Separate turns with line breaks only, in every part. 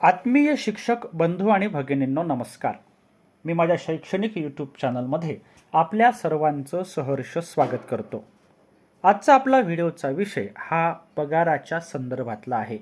आत्मीय शिक्षक बंधू आणि भगिनींनो नमस्कार. मी माझ्या शैक्षणिक यूट्यूब चॅनलमध्ये आपल्या सर्वांचं सहर्ष स्वागत करतो. आजचा आपला व्हिडिओचा विषय हा पगाराच्या संदर्भातला आहे.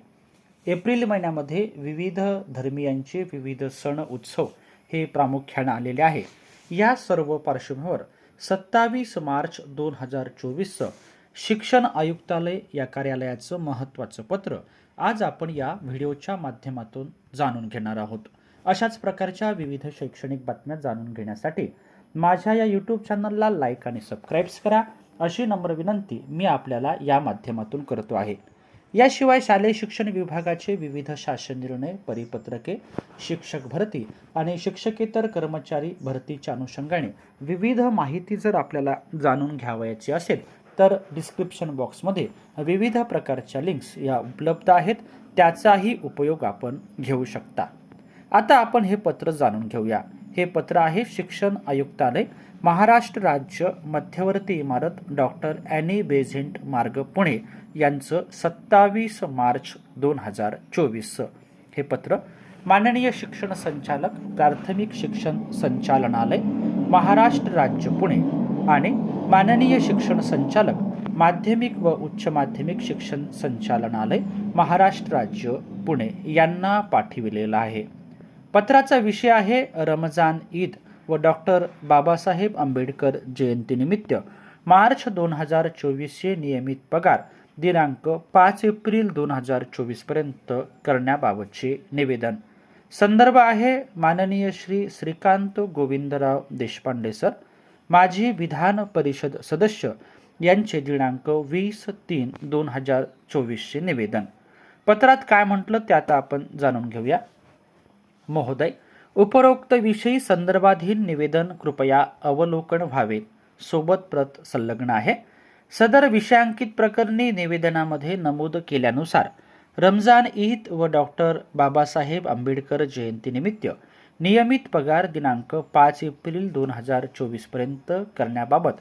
एप्रिल महिन्यामध्ये विविध धर्मियांचे विविध सण उत्सव हे प्रामुख्यानं आलेले आहे. या सर्व पार्श्वभूमीवर सत्तावीस मार्च दोन हजार चोवीसचं शिक्षण आयुक्तालय या कार्यालयाचं महत्त्वाचं पत्र आज आपण या व्हिडिओच्या माध्यमातून जाणून घेणार आहोत. अशाच प्रकारच्या विविध शैक्षणिक बातम्या जाणून घेण्यासाठी माझ्या या यूट्यूब चॅनलला लाईक आणि सबस्क्राईब्स करा. अशी नम्र विनंती मी आपल्याला या माध्यमातून करतो आहे. याशिवाय शालेय शिक्षण विभागाचे विविध शासन निर्णय परिपत्रके शिक्षक भरती आणि शिक्षकेतर कर्मचारी भरतीच्या अनुषंगाने विविध माहिती जर आपल्याला जाणून घ्यावयाची असेल तर डिस्क्रिप्शन बॉक्समध्ये विविध प्रकारच्या लिंक्स या उपलब्ध आहेत. त्याचाही उपयोग आपण घेऊ शकता. आता आपण हे पत्र जाणून घेऊया. हे पत्र आहे शिक्षण आयुक्तालय महाराष्ट्र राज्य मध्यवर्ती इमारत डॉक्टर ॲनी बेझेंट मार्ग पुणे. यांचं सत्तावीस मार्च दोन हजार चोवीसचं हे पत्र माननीय शिक्षण संचालक प्राथमिक शिक्षण संचालनालय महाराष्ट्र राज्य पुणे. आणि माननीय शिक्षण संचालक माध्यमिक व उच्च माध्यमिक शिक्षण संचालनालय महाराष्ट्र राज्य पुणे यांना पाठविलेला आहे. पत्राचा विषय आहे रमजान ईद व डॉक्टर बाबासाहेब आंबेडकर जयंतीनिमित्त मार्च दोन हजार चोवीसचे नियमित पगार दिनांक पाच एप्रिल दोन हजार चोवीसपर्यंत करण्याबाबतचे निवेदन. संदर्भ आहे माननीय श्री श्रीकांत गोविंदराव देशपांडे सर माजी विधान परिषद सदस्य यांचे दिनांक वीस तीन दोन हजार चोवीसचे निवेदन. पत्रात काय म्हटलं ते आता आपण जाणून घेऊया. महोदय उपरोक्त विषयी संदर्भाधीन निवेदन कृपया अवलोकन व्हावे. सोबत प्रत संलग्न आहे. सदर विषयांकित प्रकरणी निवेदनामध्ये नमूद केल्यानुसार रमजान ईद व डॉक्टर बाबासाहेब आंबेडकर जयंतीनिमित्त नियमित पगार दिनांक पाच एप्रिल दोन हजार चोवीसपर्यंत करण्याबाबत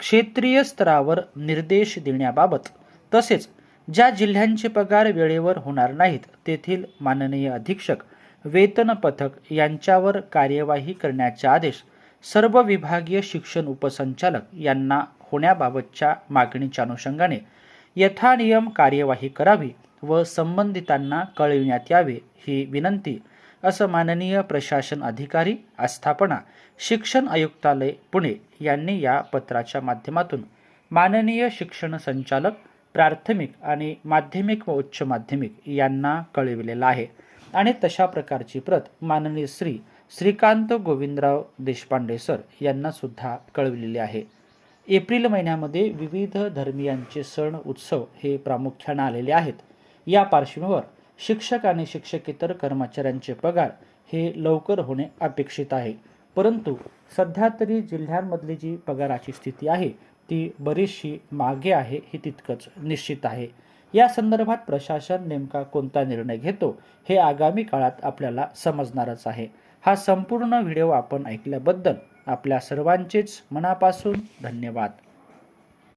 क्षेत्रीय स्तरावर निर्देश देण्याबाबत तसेच ज्या जिल्ह्यांचे पगार वेळेवर होणार नाहीत तेथील माननीय अधीक्षक वेतन पथक यांच्यावर कार्यवाही करण्याचे आदेश सर्व विभागीय शिक्षण उपसंचालक यांना होण्याबाबतच्या मागणीच्या अनुषंगाने यथानियम कार्यवाही करावी व संबंधितांना कळविण्यात यावे ही विनंती असं माननीय प्रशासन अधिकारी आस्थापना शिक्षण आयुक्तालय पुणे यांनी या पत्राच्या माध्यमातून माननीय शिक्षण संचालक प्राथमिक आणि माध्यमिक व उच्च माध्यमिक यांना कळविलेला आहे. आणि तशा प्रकारची प्रत माननीय श्री श्रीकांत गोविंदराव देशपांडे सर यांना सुद्धा कळविलेली आहे. एप्रिल महिन्यामध्ये विविध धर्मियांचे सण उत्सव हे प्रामुख्यानं आलेले आहेत. या पार्श्वभूमीवर शिक्षक आणि शिक्षकेतर कर्मचाऱ्यांचे पगार हे लवकर होणे अपेक्षित आहे. परंतु सध्या तरी जिल्ह्यांमधली जी पगाराची स्थिती आहे ती बरीचशी मागे आहे हे तितकंच निश्चित आहे. या संदर्भात प्रशासन नेमका कोणता निर्णय घेतो हे आगामी काळात आपल्याला समजणारच आहे. हा संपूर्ण व्हिडिओ आपण ऐकल्याबद्दल आपल्या सर्वांचेच मनापासून धन्यवाद.